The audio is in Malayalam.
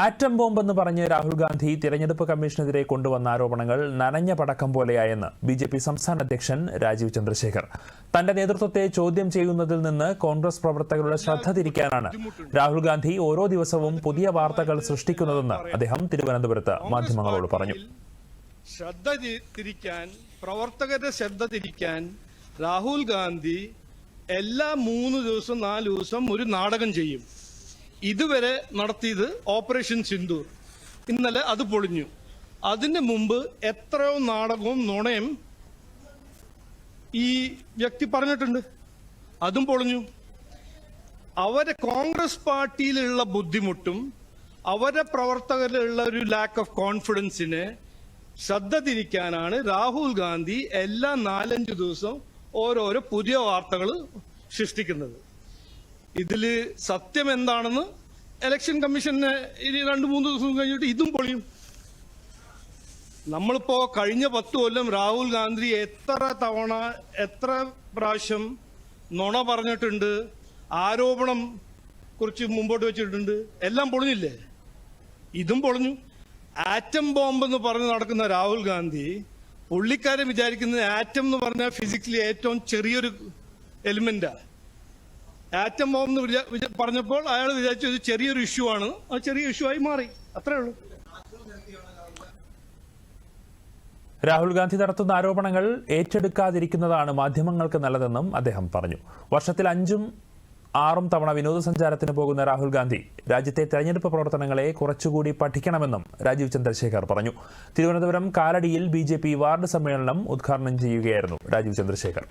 ആറ്റം ബോംബെന്ന് പറഞ്ഞ് രാഹുൽ ഗാന്ധി തിരഞ്ഞെടുപ്പ് കമ്മീഷനെതിരെ കൊണ്ടുവന്ന ആരോപണങ്ങൾ നനഞ്ഞ പടക്കം പോലെയായെന്ന് ബി ജെ പി സംസ്ഥാന അധ്യക്ഷൻ രാജീവ് ചന്ദ്രശേഖർ. തന്റെ നേതൃത്വത്തെ ചോദ്യം ചെയ്യുന്നതിൽ നിന്ന് കോൺഗ്രസ് പ്രവർത്തകരുടെ ശ്രദ്ധ തിരിക്കാനാണ് രാഹുൽ ഗാന്ധി ഓരോ ദിവസവും പുതിയ വാർത്തകൾ സൃഷ്ടിക്കുന്നതെന്ന് അദ്ദേഹം തിരുവനന്തപുരത്ത് മാധ്യമങ്ങളോട് പറഞ്ഞു. ശ്രദ്ധ തിരിക്കാൻ പ്രവർത്തകരുടെ ശ്രദ്ധ തിരിക്കാൻ രാഹുൽ ഗാന്ധി എല്ലാ മൂന്ന് ദിവസം നാല് ദിവസം ഒരു നാടകം ചെയ്യും. ഇതുവരെ നടത്തിയത് ഓപ്പറേഷൻ സിന്ദൂർ. ഇന്നലെ അത് പൊളിഞ്ഞു. അതിന് മുമ്പ് എത്രയോ നാടകവും നുണയും ഈ വ്യക്തി പറഞ്ഞിട്ടുണ്ട്. അതും പൊളിഞ്ഞു. അവരെ കോൺഗ്രസ് പാർട്ടിയിലുള്ള ബുദ്ധിമുട്ടും അവരെ പ്രവർത്തകരിലുള്ള ഒരു ലാക്ക് ഓഫ് കോൺഫിഡൻസിനെ ശ്രദ്ധ തിരിക്കാനാണ് രാഹുൽ ഗാന്ധി എല്ലാ നാലഞ്ച് ദിവസവും ഓരോരോ പുതിയ വാർത്തകൾ സൃഷ്ടിക്കുന്നത്. ഇതിൽ സത്യം എന്താണെന്ന് ഇലക്ഷൻ കമ്മീഷന് ഇനി രണ്ട് മൂന്ന് ദിവസം കഴിഞ്ഞിട്ട് ഇതും പൊളിയും. നമ്മളിപ്പോ കഴിഞ്ഞ പത്ത് കൊല്ലം രാഹുൽ ഗാന്ധി എത്ര തവണ എത്ര പ്രാവശ്യം നുണ പറഞ്ഞിട്ടുണ്ട് ആരോപണം കുറിച്ച് മുമ്പോട്ട് വെച്ചിട്ടുണ്ട് എല്ലാം പൊളിഞ്ഞില്ലേ? ഇതും പൊളിഞ്ഞു. ആറ്റം ബോംബ് എന്ന് പറഞ്ഞ് നടക്കുന്ന രാഹുൽ ഗാന്ധി പുള്ളിക്കാരൻ വിചാരിക്കുന്നത് ആറ്റം എന്ന് പറഞ്ഞാൽ ഫിസിക്കലി ഏറ്റവും ചെറിയൊരു എലിമെന്റാ ആറ്റം ബോംബ് എന്ന് പറഞ്ഞപ്പോൾ അയാൾ വിചാരിച്ചു ഇത് ചെറിയൊരു ഇഷ്യൂ ആണ്. അത് ചെറിയ ഇഷ്യൂ ആയി മാറി. അത്രേ ഉള്ളൂ. രാഹുൽ ഗാന്ധി നടത്തുന്ന ആരോപണങ്ങൾ ഏറ്റെടുക്കാതിരിക്കുന്നതാണ് മാധ്യമങ്ങൾക്ക് നല്ലതെന്നും അദ്ദേഹം പറഞ്ഞു. വർഷത്തിൽ അഞ്ചും ആറും തവണ വിനോദസഞ്ചാരത്തിന് പോകുന്ന രാഹുൽ ഗാന്ധി രാജ്യത്തെ തെരഞ്ഞെടുപ്പ് പ്രവർത്തനങ്ങളെ കുറച്ചുകൂടി പഠിക്കണമെന്നും രാജീവ് ചന്ദ്രശേഖർ പറഞ്ഞു. തിരുവനന്തപുരം കാലടിയിൽ ബി വാർഡ് സമ്മേളനം ഉദ്ഘാടനം ചെയ്യുകയായിരുന്നു രാജീവ് ചന്ദ്രശേഖർ.